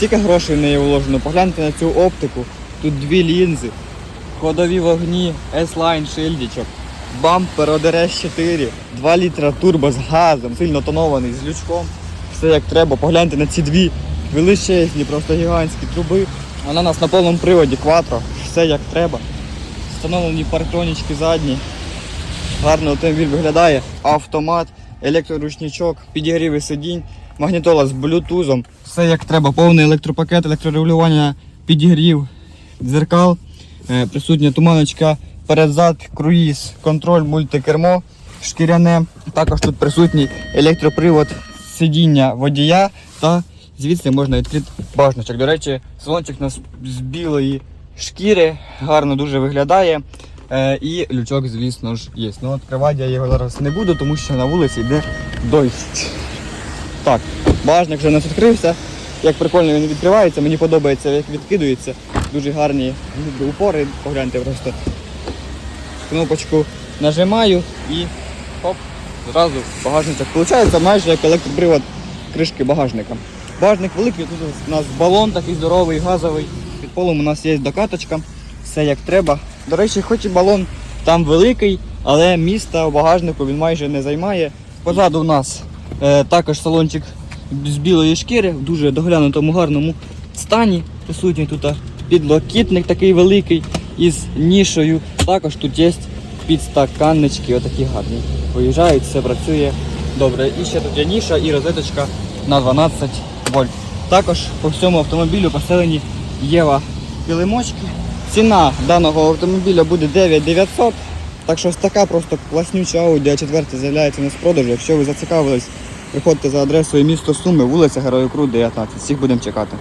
стільки грошей в неї вложено. Погляньте на цю оптику. Тут дві лінзи, ходові вогні, S-Line шильдичок, бампер ОДРС 4, 2 літра турбо з газом, сильно тонований, з лючком. Все як треба. Погляньте на ці дві величезні, просто гігантські труби. Вона у нас на повному приводі кватро, все як треба. Встановлені парктронічки задні. Гарно автомобіль виглядає. Автомат, електроручничок, підігріви сидінь, магнітола з блютузом. Все як треба. Повний електропакет, електрорегулювання, підігрів, дзеркал, е, присутня туманочка, передзад, круїз, контроль, мультикермо, шкіряне. Також тут присутній електропривод сидіння водія та звідси можна відкрити бажничок. До речі, салончик у нас з білої шкіри, гарно дуже виглядає. Е, і лючок, звісно ж, є. Ну, відкривати я його зараз не буду, тому що на вулиці йде дощ. Так, бажник вже нас відкрився. Як прикольно він відкривається, мені подобається, як відкидується. Дуже гарні упори. Погляньте просто. Кнопочку нажимаю і хоп, зразу багажничок. Получається майже як електропривод кришки багажника. Багажник великий, тут у нас балон такий здоровий, газовий. Під полом у нас є докаточка, все як треба. До речі, хоч і балон там великий, але міста у багажнику він майже не займає. Позаду у нас е, також салончик з білої шкіри в дуже доглянутому гарному стані. Присутній тут підлокітник такий великий із нішою. Також тут є підстаканнички, отакі гарні. Виїжджають, все працює добре. І ще тут є ніша і розеточка на 12 вольт. Також по всьому автомобілю поселені Єва килимочки. Ціна даного автомобіля буде 9900. Так що ось така просто класнюча Audi A4 з'являється на продажу. Якщо ви зацікавились, приходьте за адресою місто Суми, вулиця Героїв Крут, 19. Всіх будемо чекати.